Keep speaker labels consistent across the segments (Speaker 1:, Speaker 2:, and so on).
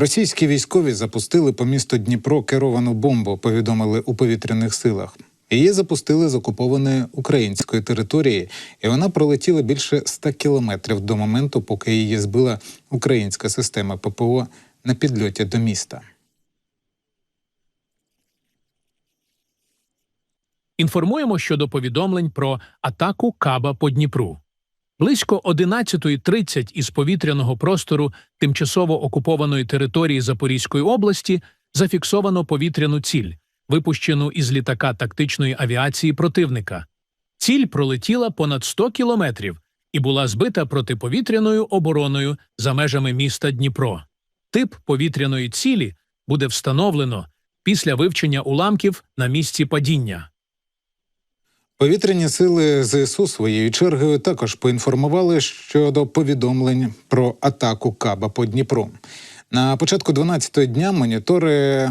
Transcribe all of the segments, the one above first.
Speaker 1: Російські військові запустили по місту Дніпро керовану бомбу. Повідомили у повітряних силах. Її запустили з окупованої української території, і вона пролетіла більше 100 кілометрів до моменту, поки її збила українська система ППО на підльоті до міста.
Speaker 2: Інформуємо щодо повідомлень про атаку Каба по Дніпру. Близько 11.30 із повітряного простору тимчасово окупованої території Запорізької області зафіксовано повітряну ціль, випущену із літака тактичної авіації противника. Ціль пролетіла понад 100 кілометрів і була збита протиповітряною обороною за межами міста Дніпро. Тип повітряної цілі буде встановлено після вивчення уламків на місці падіння.
Speaker 1: Повітряні сили ЗСУ своєю чергою також поінформували щодо повідомлень про атаку Каба по Дніпру. На початку 12-го дня монітори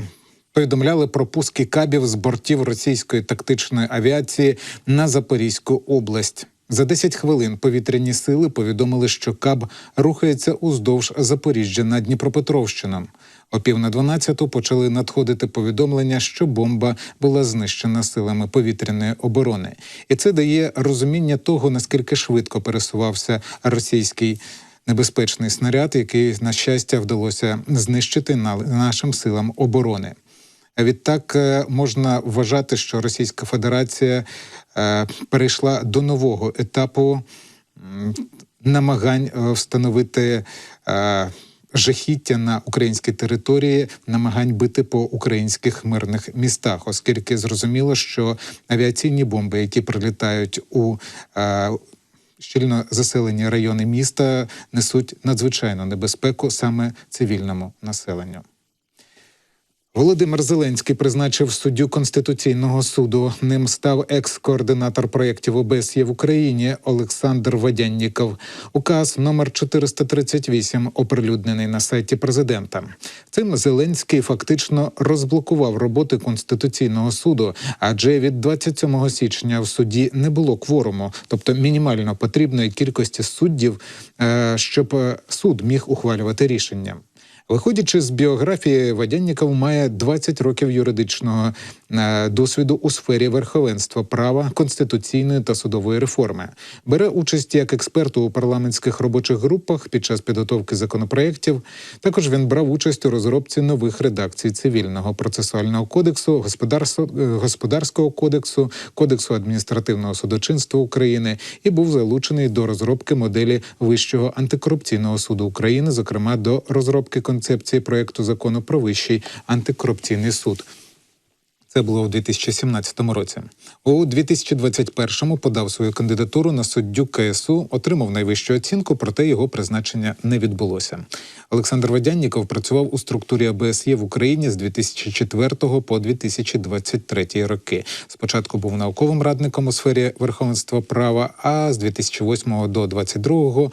Speaker 1: повідомляли про пуски кабів з бортів російської тактичної авіації на Запорізьку область. За 10 хвилин повітряні сили повідомили, що Каб рухається уздовж Запоріжжя на Дніпропетровщину. О пів на 12 почали надходити повідомлення, що бомба була знищена силами повітряної оборони, і це дає розуміння того, наскільки швидко пересувався російський небезпечний снаряд, який на щастя вдалося знищити нашим силам оборони. Відтак е, можна вважати, що Російська Федерація е, перейшла до нового етапу намагань е, встановити жахіття на українській території, намагань бити по українських мирних містах, оскільки зрозуміло, що авіаційні бомби, які прилітають у е, щільно заселені райони міста, несуть надзвичайну небезпеку саме цивільному населенню. Володимир Зеленський призначив суддю Конституційного суду. Ним став екс-координатор проєктів ОБСЄ в Україні Олександр Водянніков. Указ номер 438 оприлюднений на сайті президента. Цим Зеленський фактично розблокував роботи Конституційного суду, адже від 27 січня в суді не було кворуму, тобто мінімально потрібної кількості суддів, е, щоб е, суд міг ухвалювати рішення. Виходячи з біографії, Водянніков має 20 років юридичного е, досвіду у сфері верховенства права, конституційної та судової реформи. Бере участь як експерт у парламентських робочих групах під час підготовки законопроєктів. Також він брав участь у розробці нових редакцій цивільного процесуального кодексу, господарського, е, кодексу, кодексу адміністративного судочинства України і був залучений до розробки моделі Вищого антикорупційного суду України, зокрема до розробки концепції проекту закону про вищий антикорупційний суд. Це було у 2017 році. У 2021-му подав свою кандидатуру на суддю КСУ, отримав найвищу оцінку, проте його призначення не відбулося. Олександр Водянніков працював у структурі ОБСЄ в Україні з 2004 по 2023 роки. Спочатку був науковим радником у сфері верховенства права, а з 2008 до 2022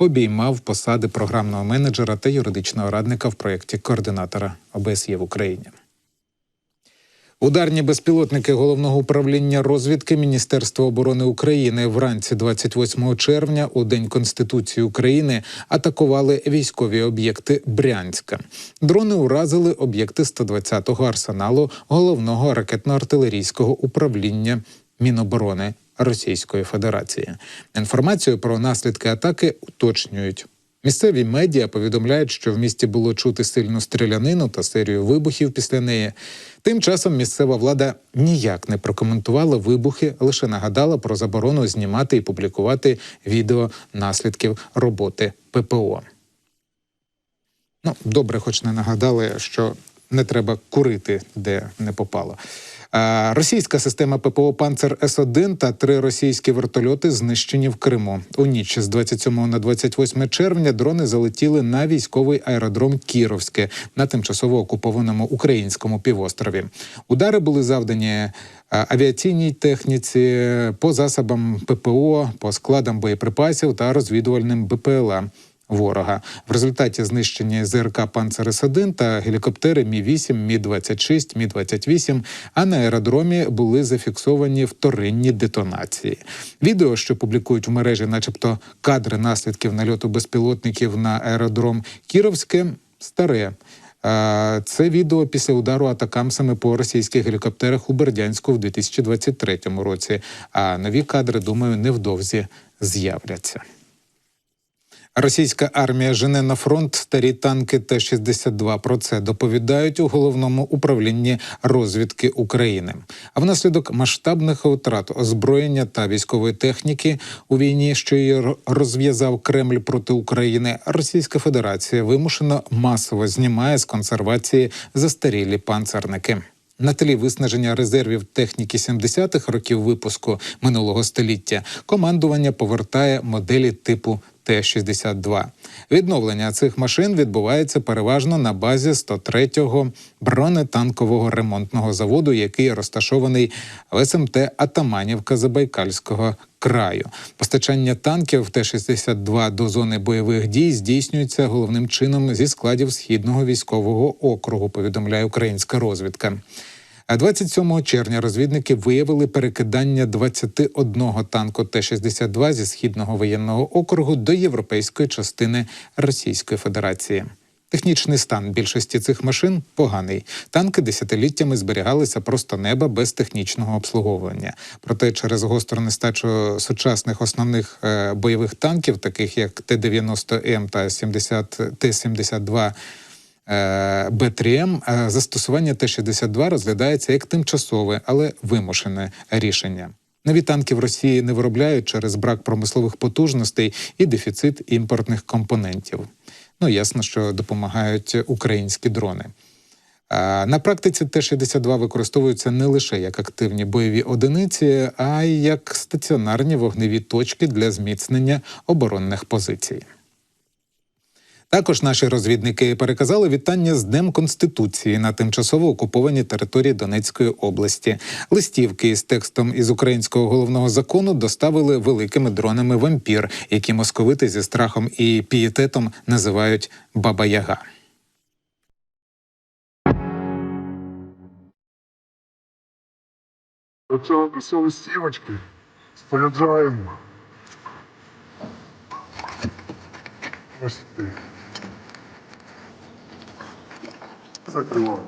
Speaker 1: обіймав посади програмного менеджера та юридичного радника в проєкті координатора ОБСЄ в Україні. Ударні безпілотники головного управління розвідки Міністерства оборони України вранці 28 червня, у день Конституції України, атакували військові об'єкти Брянська. Дрони уразили об'єкти 120-го арсеналу головного ракетно-артилерійського управління Міноборони Російської Федерації. Інформацію про наслідки атаки уточнюють. Місцеві медіа повідомляють, що в місті було чути сильну стрілянину та серію вибухів після неї. Тим часом місцева влада ніяк не прокоментувала вибухи, лише нагадала про заборону знімати і публікувати відео наслідків роботи ППО. Ну, добре, хоч не нагадали, що не треба курити, де не попало. Російська система ППО Панцер С-1 та три російські вертольоти знищені в Криму. У ніч з 27 на 28 червня дрони залетіли на військовий аеродром Кіровське на тимчасово окупованому українському півострові. Удари були завдані авіаційній техніці по засобам ППО, по складам боєприпасів та розвідувальним БПЛА ворога. В результаті знищення ЗРК «Панцерес-1» та гелікоптери Мі-8, Мі-26, Мі-28, а на аеродромі були зафіксовані вторинні детонації. Відео, що публікують в мережі, начебто кадри наслідків нальоту безпілотників на аеродром Кіровське, старе. Це відео після удару атакамсами по російських гелікоптерах у Бердянську в 2023 році. А нові кадри, думаю, невдовзі з'являться. Російська армія жене на фронт старі танки Т-62. Про це доповідають у головному управлінні розвідки України. А внаслідок масштабних втрат озброєння та військової техніки у війні, що її розв'язав Кремль проти України, Російська Федерація вимушено масово знімає з консервації застарілі панцерники. На тлі виснаження резервів техніки 70-х років випуску минулого століття командування повертає моделі типу Т-62. Відновлення цих машин відбувається переважно на базі 103-го бронетанкового ремонтного заводу, який розташований в СМТ Атаманівка Забайкальського краю. Постачання танків Т-62 до зони бойових дій здійснюється головним чином зі складів східного військового округу. Повідомляє українська розвідка. А 27 червня розвідники виявили перекидання 21 танку Т-62 зі східного воєнного округу до європейської частини Російської Федерації. Технічний стан більшості цих машин поганий. Танки десятиліттями зберігалися просто неба без технічного обслуговування. Проте через гостру нестачу сучасних основних е, бойових танків, таких як Т-90М та 70 Т-72 е, Б3М, е, застосування Т-62 розглядається як тимчасове, але вимушене рішення. Нові танки в Росії не виробляють через брак промислових потужностей і дефіцит імпортних компонентів. Ну ясно, що допомагають українські дрони. На практиці Т-62 використовуються не лише як активні бойові одиниці, а й як стаціонарні вогневі точки для зміцнення оборонних позицій. Також наші розвідники переказали вітання з Днем Конституції на тимчасово окупованій території Донецької області. Листівки з текстом із українського головного закону доставили великими дронами вампір, які московити зі страхом і пієтетом називають Баба Яга.
Speaker 3: Оце все листівочки споряджаємо. Ось ти. Закриваємо.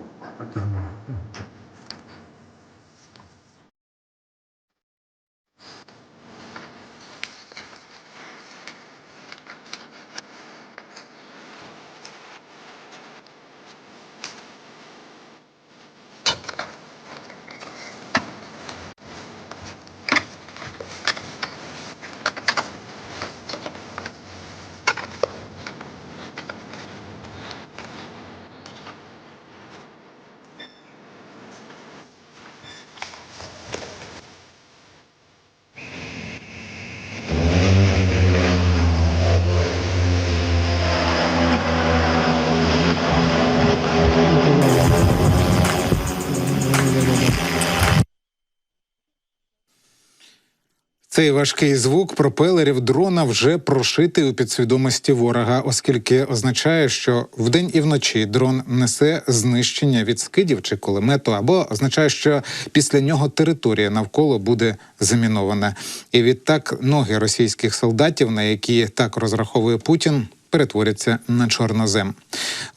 Speaker 1: Цей важкий звук пропелерів дрона вже прошитий у підсвідомості ворога, оскільки означає, що вдень і вночі дрон несе знищення від скидів чи кулемету, або означає, що після нього територія навколо буде замінована. І відтак ноги російських солдатів, на які так розраховує Путін, перетворяться на чорнозем.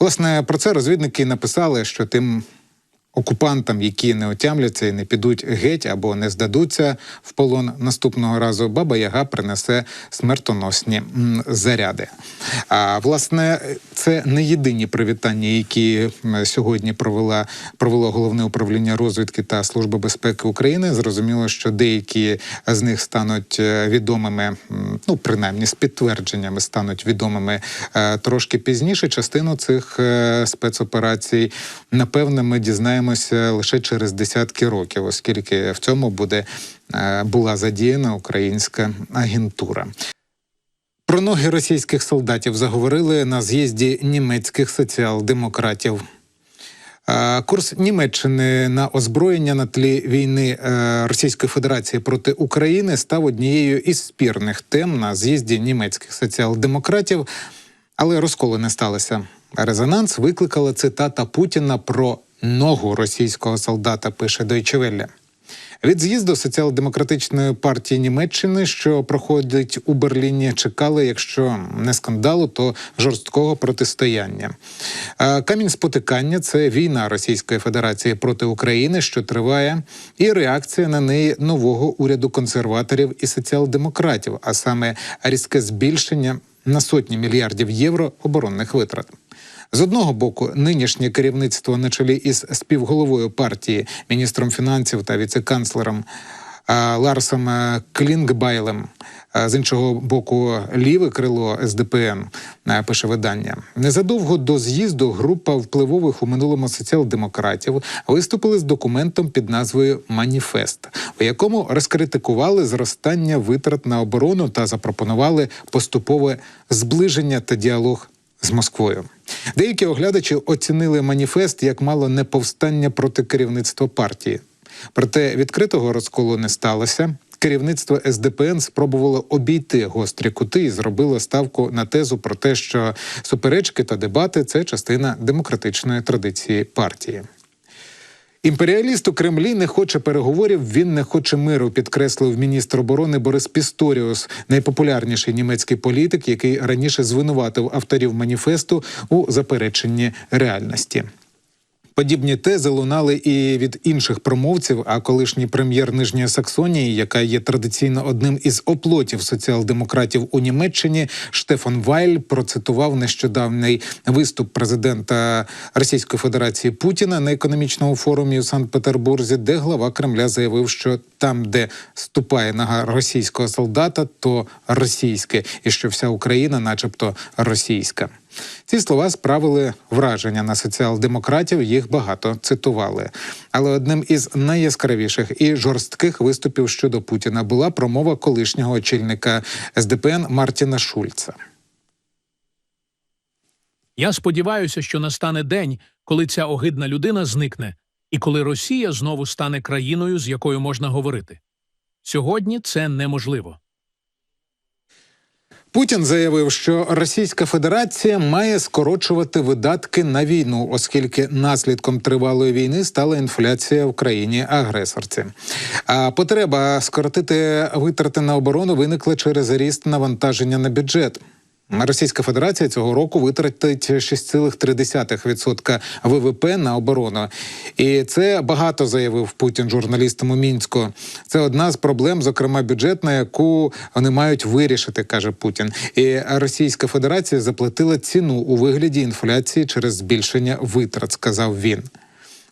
Speaker 1: Власне про це розвідники написали, що тим окупантам, які не отямляться і не підуть геть або не здадуться в полон наступного разу, баба Яга принесе смертоносні заряди. А власне, це не єдині привітання, які сьогодні провела провело головне управління розвідки та служби безпеки України. Зрозуміло, що деякі з них стануть е, відомими, ну принаймні з підтвердженнями стануть відомими е, трошки пізніше. Частину цих е, спецоперацій, напевне, ми дізнаємося лише через десятки років, оскільки в цьому буде е, була задіяна українська агентура. Про ноги російських солдатів заговорили на з'їзді німецьких соціал-демократів. Е, Курс Німеччини на озброєння на тлі війни е, Російської Федерації проти України став однією із спірних тем на з'їзді німецьких соціал-демократів, але розколу не сталося. Резонанс викликала цитата Путіна про ногу російського солдата. Пише Deutsche. Від з'їзду соціал-демократичної партії Німеччини, що проходить у Берліні, чекали, якщо не скандалу, то жорсткого протистояння. Е, Камінь спотикання це війна Російської Федерації проти України, що триває, і реакція на неї нового уряду консерваторів і соціал-демократів, а саме різке збільшення на сотні мільярдів євро оборонних витрат. З одного боку, нинішнє керівництво на чолі із співголовою партії, міністром фінансів та віцеканцлером е, Ларсом е, Клінгбайлем. Е, З іншого боку, ліве крило СДПН пише видання. Незадовго до з'їзду група впливових у минулому соціал-демократів виступили з документом під назвою Маніфест, у якому розкритикували зростання витрат на оборону та запропонували поступове зближення та діалог з Москвою. Деякі оглядачі оцінили маніфест як мало не повстання проти керівництва партії. Проте відкритого розколу не сталося. Керівництво СДПН спробувало обійти гострі кути і зробило ставку на тезу про те, що суперечки та дебати це частина демократичної традиції партії. Імперіаліст у Кремлі не хоче переговорів, він не хоче миру, підкреслив міністр оборони Борис Пісторіус, найпопулярніший німецький політик, який раніше звинуватив авторів маніфесту у запереченні реальності. Подібні тези лунали і від інших промовців. А колишній прем'єр Нижньої Саксонії, яка є традиційно одним із оплотів соціал-демократів у Німеччині, Штефан Вайль процитував нещодавний виступ президента Російської Федерації Путіна на економічному форумі у Санкт-Петербурзі, де глава Кремля заявив, що там, де ступає нога російського солдата, то російське, і що вся Україна, начебто, російська. Ці слова справили враження на соціал-демократів, їх багато цитували. Але одним із найяскравіших і жорстких виступів щодо Путіна була промова колишнього очільника СДПН Мартіна Шульца.
Speaker 2: Я сподіваюся, що настане день, коли ця огидна людина зникне, і коли Росія знову стане країною, з якою можна говорити. Сьогодні це неможливо.
Speaker 1: Путін заявив, що Російська Федерація має скорочувати видатки на війну, оскільки наслідком тривалої війни стала інфляція в країні агресорці. А потреба скоротити витрати на оборону виникла через ріст навантаження на бюджет. Російська Федерація цього року витратить 6,3% ВВП на оборону, і це багато заявив Путін журналістам у мінську. Це одна з проблем, зокрема бюджетна, яку вони мають вирішити, каже Путін. І Російська Федерація заплатила ціну у вигляді інфляції через збільшення витрат, сказав він.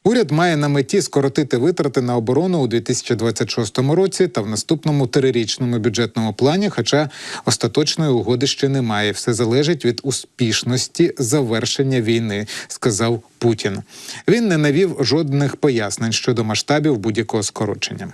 Speaker 1: Уряд має на меті скоротити витрати на оборону у 2026 році та в наступному трирічному бюджетному плані. Хоча остаточної угоди ще немає. Все залежить від успішності завершення війни, сказав Путін. Він не навів жодних пояснень щодо масштабів будь-якого скорочення.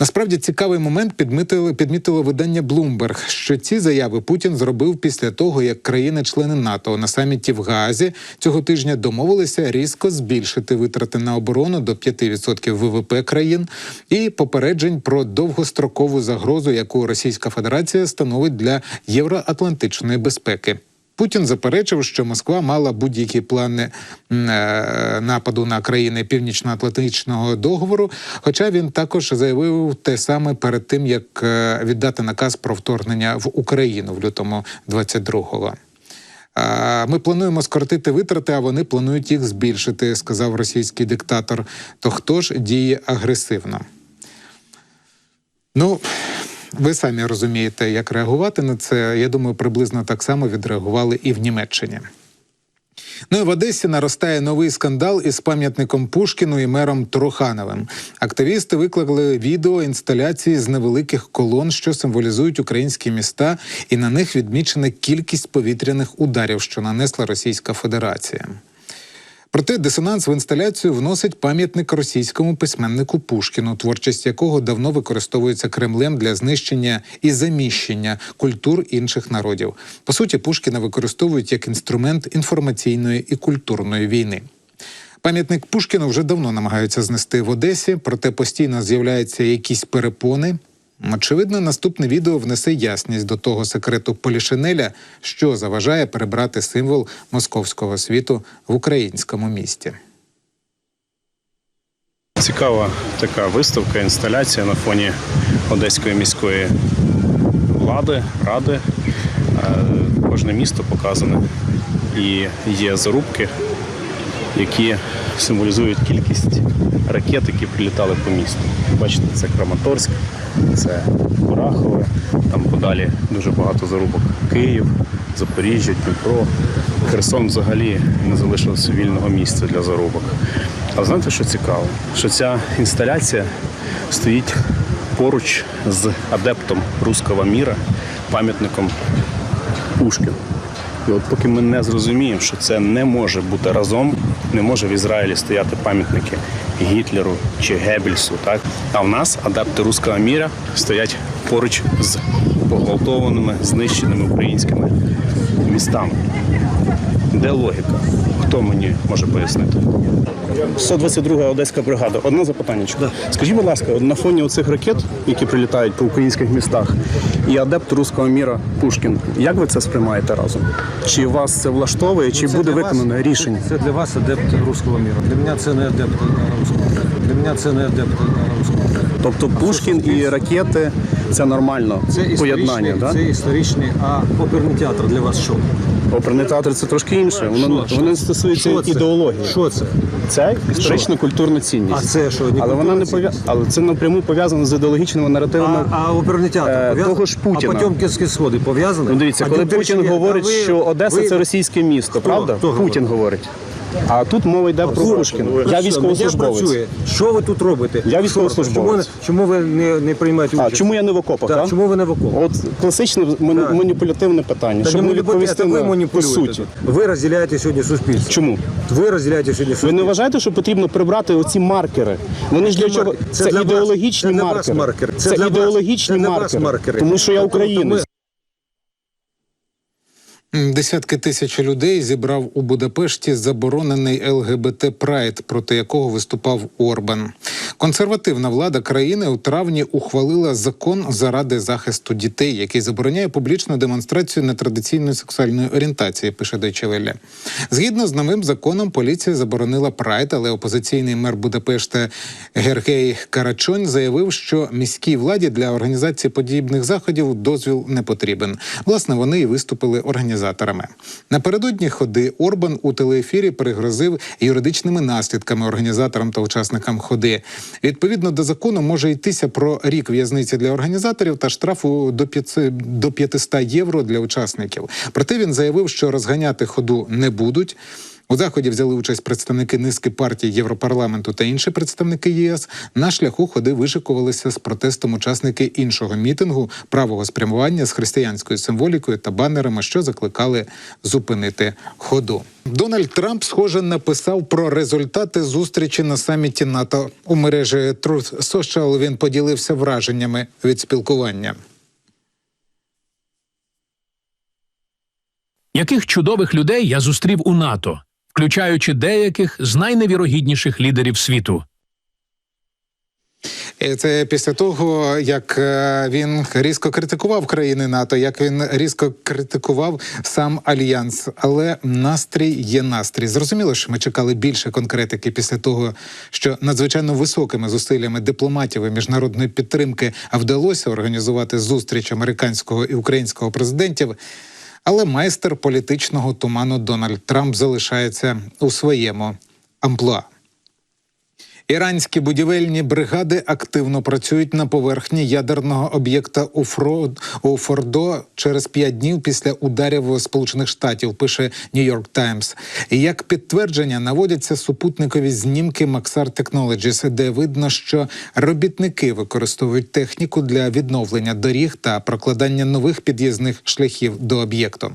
Speaker 1: Насправді цікавий момент підмітило, підмітило видання Bloomberg, що ці заяви Путін зробив після того, як країни-члени НАТО на саміті в Гаазі цього тижня домовилися різко збільшити витрати на оборону до 5% ВВП країн і попереджень про довгострокову загрозу, яку Російська Федерація становить для євроатлантичної безпеки. Путін заперечив, що Москва мала будь-які плани е, нападу на країни Північно-Атлантичного договору. Хоча він також заявив те саме перед тим, як е, віддати наказ про вторгнення в Україну в лютому 22-го. Ми плануємо скоротити витрати, а вони планують їх збільшити, сказав російський диктатор. То хто ж діє агресивно? Ну, ви самі розумієте, як реагувати на це. Я думаю, приблизно так само відреагували і в Німеччині. Ну і в Одесі наростає новий скандал із пам'ятником Пушкіну і мером Трухановим. Активісти викликали відео інсталяції з невеликих колон, що символізують українські міста, і на них відмічена кількість повітряних ударів, що нанесла Російська Федерація. Проте дисонанс в інсталяцію вносить пам'ятник російському письменнику Пушкіну, творчість якого давно використовується Кремлем для знищення і заміщення культур інших народів. По суті, Пушкіна використовують як інструмент інформаційної і культурної війни. Пам'ятник Пушкіну вже давно намагаються знести в Одесі, проте постійно з'являються якісь перепони. Очевидно, наступне відео внесе ясність до того секрету Полішинеля, що заважає перебрати символ московського світу в українському місті.
Speaker 4: Цікава така виставка, інсталяція на фоні Одеської міської влади, ради. Е, Кожне місто показане. І є зарубки, які символізують кількість ракет, які прилітали по місту. Бачите, це Краматорськ, це Курахове, там подалі дуже багато зарубок. Київ, Запоріжжя, Дніпро. Херсон взагалі не залишилося вільного місця для зарубок. А знаєте, що цікаво? Що ця інсталяція стоїть поруч з адептом руського міра, пам'ятником Пушкін. І от поки ми не зрозуміємо, що це не може бути разом, не може в Ізраїлі стояти пам'ятники Гітлеру чи Геббельсу, так? А в нас адепти руського міра стоять поруч з погвалтованими, знищеними українськими містами. Де логіка? Хто мені може пояснити? 122 Одеська бригада. Одне запитання. Скажіть, будь ласка, на фоні оцих ракет, які прилітають по українських містах, і адепт руського міра Пушкін, як ви це сприймаєте разом? Чи вас це влаштовує, чи
Speaker 5: Ну, Це
Speaker 4: буде
Speaker 5: для вас-
Speaker 4: виконане рішення?
Speaker 5: Це для вас адепт руського міру. Для мене це не адепт руського міру. Для мене це не адепт руського міру.
Speaker 4: Тобто Пушкін і ракети це нормально
Speaker 5: Це
Speaker 4: поєднання, так?
Speaker 5: це історичний, а оперний театр для вас що?
Speaker 4: Оперний театр це трошки інше. Воно,
Speaker 5: Що?
Speaker 4: воно стосується
Speaker 5: Що це?
Speaker 4: ідеології.
Speaker 5: Що це?
Speaker 4: Це історична культурна цінність.
Speaker 5: А це що, не
Speaker 4: але вона не пов'я... але це напряму пов'язано з ідеологічними наративами.
Speaker 5: А, а оперний театр
Speaker 4: Е, того ж Путіна.
Speaker 5: А Потьомкінські сходи пов'язані?
Speaker 4: Ну дивіться,
Speaker 5: А
Speaker 4: коли Путін говорить,
Speaker 5: ви-
Speaker 4: що Одеса
Speaker 5: ви-
Speaker 4: це російське місто, правда?
Speaker 5: Хто
Speaker 4: Путін говорить. А тут мова йде про
Speaker 5: Хто?
Speaker 4: Пушкіна. Я
Speaker 5: що,
Speaker 4: військовослужбовець.
Speaker 5: Що ви тут робите?
Speaker 4: Я військовослужбовець.
Speaker 5: Чому, ви не, не приймаєте
Speaker 4: А
Speaker 5: участь?
Speaker 4: чому я не в окопах?
Speaker 5: Так, чому ви не в окопах?
Speaker 4: От класичне маніпулятивне питання.
Speaker 5: Та
Speaker 4: Щоб
Speaker 5: не
Speaker 4: відповісти на по суті.
Speaker 5: Ви розділяєте сьогодні суспільство.
Speaker 4: Чому?
Speaker 5: Ви розділяєте сьогодні суспільство.
Speaker 4: Ви не вважаєте, що потрібно прибрати оці маркери? Вони ж для чого? Це, ідеологічні маркери. Це, ідеологічні маркери. Тому що я українець.
Speaker 1: Десятки тисяч людей зібрав у Будапешті заборонений ЛГБТ Прайд, проти якого виступав Орбан. Консервативна влада країни у травні ухвалила закон заради захисту дітей, який забороняє публічну демонстрацію нетрадиційної сексуальної орієнтації. Пише Welle. Згідно з новим законом, поліція заборонила прайд, але опозиційний мер Будапешта Гергей Карачонь заявив, що міській владі для організації подібних заходів дозвіл не потрібен. Власне, вони і виступили організаторами. Напередодні ходи Орбан у телеефірі пригрозив юридичними наслідками організаторам та учасникам ходи. Відповідно до закону може йтися про рік в'язниці для організаторів та штрафу до 500 до 500 євро для учасників. Проте він заявив, що розганяти ходу не будуть. У заході взяли участь представники низки партій Європарламенту та інші представники ЄС. На шляху ходи вишикувалися з протестом учасники іншого мітингу правого спрямування з християнською символікою та банерами, що закликали зупинити ходу. Дональд Трамп, схоже, написав про результати зустрічі на саміті НАТО у мережі Truth Social Він поділився враженнями від спілкування.
Speaker 2: Яких чудових людей я зустрів у НАТО, включаючи деяких з найневірогідніших лідерів світу.
Speaker 1: І Це після того, як е, він різко критикував країни НАТО, як він різко критикував сам альянс. Але настрій є настрій. Зрозуміло, що ми чекали більше конкретики після того, що надзвичайно високими зусиллями дипломатів і міжнародної підтримки вдалося організувати зустріч американського і українського президентів. Але майстер політичного туману Дональд Трамп залишається у своєму амплуа. Іранські будівельні бригади активно працюють на поверхні ядерного об'єкта у, Фордо через п'ять днів після ударів Сполучених Штатів. Пише Нью-Йорк Таймс. Як підтвердження наводяться супутникові знімки Maxar Technologies, де видно, що робітники використовують техніку для відновлення доріг та прокладання нових під'їзних шляхів до об'єкту.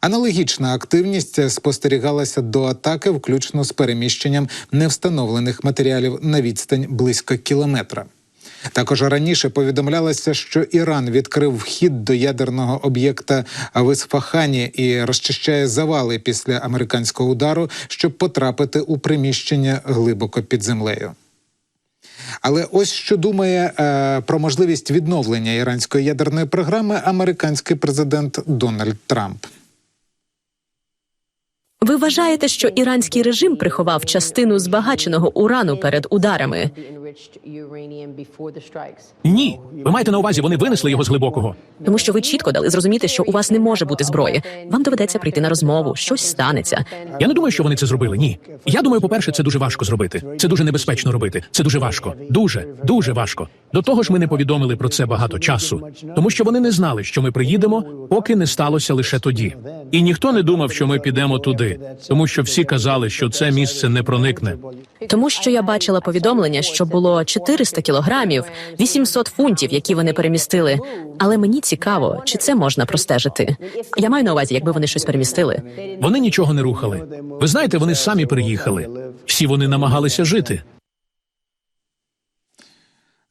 Speaker 1: Аналогічна активність спостерігалася до атаки, включно з переміщенням невстановлених матеріалів на відстань близько кілометра. Також раніше повідомлялося, що Іран відкрив вхід до ядерного об'єкта в Ісфахані і розчищає завали після американського удару, щоб потрапити у приміщення глибоко під землею. Але ось що думає е, про можливість відновлення іранської ядерної програми американський президент Дональд Трамп.
Speaker 6: Ви вважаєте, що іранський режим приховав частину збагаченого урану перед ударами?
Speaker 2: Ні, ви маєте на увазі, вони винесли його з глибокого.
Speaker 6: Тому що ви чітко дали зрозуміти, що у вас не може бути зброї. Вам доведеться прийти на розмову, щось станеться.
Speaker 2: Я не думаю, що вони це зробили. Ні. Я думаю, по-перше, це дуже важко зробити. Це дуже небезпечно робити. Це дуже важко. Дуже, дуже важко. До того ж, ми не повідомили про це багато часу, тому що вони не знали, що ми приїдемо, поки не сталося лише тоді. І ніхто не думав, що ми підемо туди, тому що всі казали, що це місце не проникне.
Speaker 6: Тому що я бачила повідомлення, що було 400 кілограмів, 800 фунтів, які вони перемістили. Але мені цікаво, чи це можна простежити. Я маю на увазі, якби вони щось перемістили.
Speaker 2: Вони нічого не рухали. Ви знаєте, вони самі приїхали. Всі вони намагалися жити.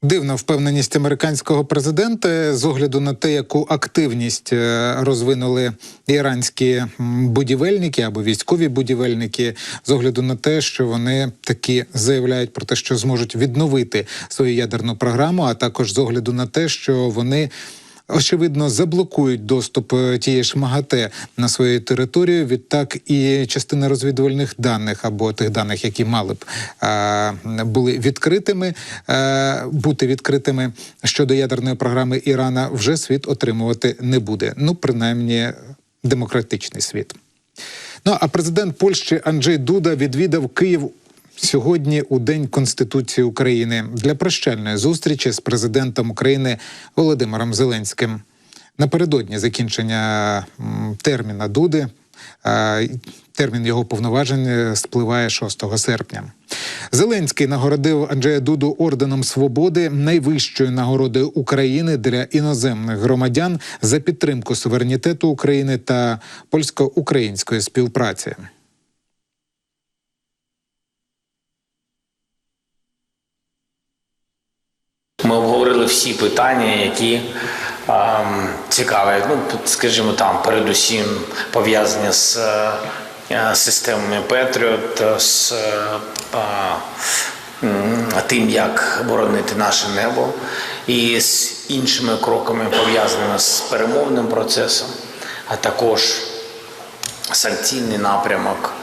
Speaker 1: Дивна впевненість американського президента з огляду на те, яку активність е, розвинули іранські будівельники або військові будівельники, з огляду на те, що вони такі заявляють про те, що зможуть відновити свою ядерну програму, а також з огляду на те, що вони. Очевидно, заблокують доступ е, тієї ж МАГАТЕ на свою територію. Відтак і частина розвідувальних даних або тих даних, які мали б е, були відкритими, е, бути відкритими щодо ядерної програми Ірана, вже світ отримувати не буде. Ну, принаймні, демократичний світ. Ну а президент Польщі Анджей Дуда відвідав Київ. Сьогодні у День Конституції України для прощальної зустрічі з президентом України Володимиром Зеленським. Напередодні закінчення терміна Дуди. Термін його повноважень е, спливає 6 серпня. Зеленський нагородив Анджея Дуду орденом свободи найвищою нагородою України для іноземних громадян за підтримку суверенітету України та польсько-української співпраці.
Speaker 7: Ми обговорили всі питання, які ем, цікаві. Ну, скажімо, там передусім пов'язані з е, системами Петріот, з е, м, тим, як боронити наше небо, і з іншими кроками пов'язаними з перемовним процесом, а також санкційний напрямок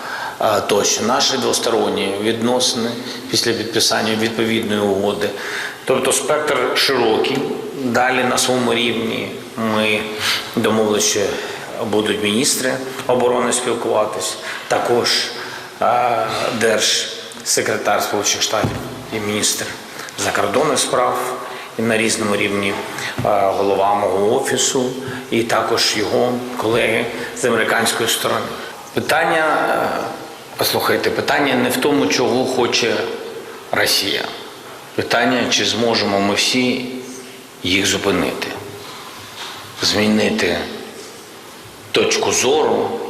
Speaker 7: е, тощо. Наші двосторонні відносини після підписання відповідної угоди. Тобто спектр широкий. Далі на своєму рівні ми домовилися, що будуть міністри оборони спілкуватись, також держсекретар Сполучених Штатів і міністр закордонних справ і на різному рівні голова мого офісу і також його колеги з американської сторони. Питання, послухайте, питання не в тому, чого хоче Росія. Питання, чи зможемо ми всі їх зупинити, змінити точку зору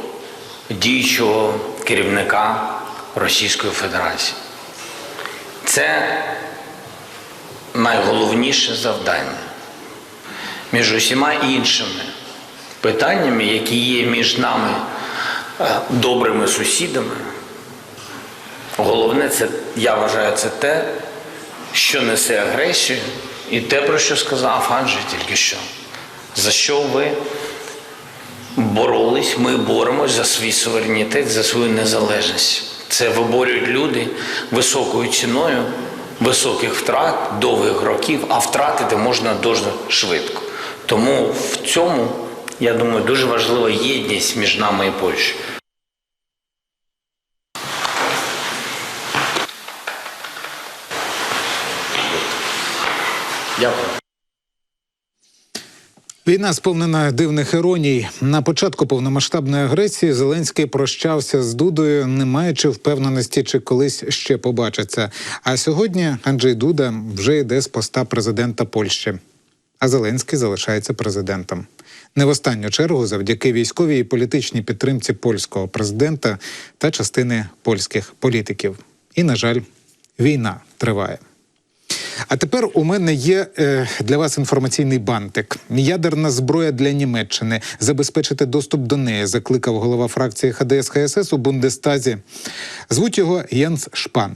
Speaker 7: діючого керівника Російської Федерації. Це найголовніше завдання між усіма іншими питаннями, які є між нами е, добрими сусідами. Головне, це я вважаю, це те, що несе агресію, і те, про що сказав Анджей тільки що. За що ви боролись, ми боремось за свій суверенітет, за свою незалежність. Це виборюють люди високою ціною, високих втрат, довгих років, а втратити можна дуже швидко. Тому в цьому, я думаю, дуже важлива єдність між нами і Польщею.
Speaker 1: Війна сповнена дивних іроній. На початку повномасштабної агресії Зеленський прощався з Дудою, не маючи впевненості, чи колись ще побачаться. А сьогодні Анджей Дуда вже йде з поста президента Польщі. А Зеленський залишається президентом. Не в останню чергу завдяки військовій і політичній підтримці польського президента та частини польських політиків. І, на жаль, війна триває. А тепер у мене є е, для вас інформаційний бантик. Ядерна зброя для Німеччини. Забезпечити доступ до неї, закликав голова фракції ХДС ХСС у Бундестазі. Звуть його Єнс Шпан.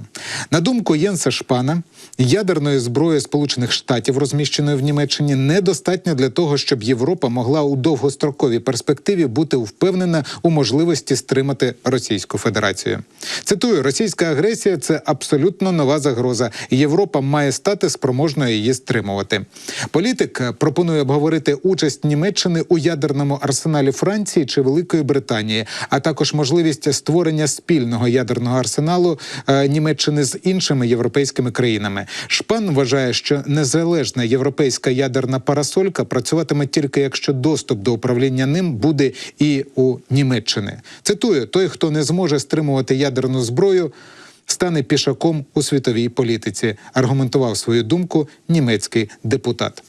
Speaker 1: На думку Єнса Шпана, ядерної зброї Сполучених Штатів, розміщеної в Німеччині, недостатньо для того, щоб Європа могла у довгостроковій перспективі бути впевнена у можливості стримати Російську Федерацію. Цитую: російська агресія це абсолютно нова загроза, Європа має стати спроможною її стримувати. Політик пропонує обговорити участь Німеччини у ядерному арсеналі Франції чи Великої Британії, а також можливість створення спільного ядерного арсеналу е, Німеччини з іншими європейськими країнами. Шпан вважає, що незалежна європейська ядерна парасолька працюватиме тільки якщо доступ до управління ним буде і у Німеччини. Цитую: той, хто не зможе стримувати ядерну зброю. Стане пішаком у світовій політиці, аргументував свою думку німецький депутат.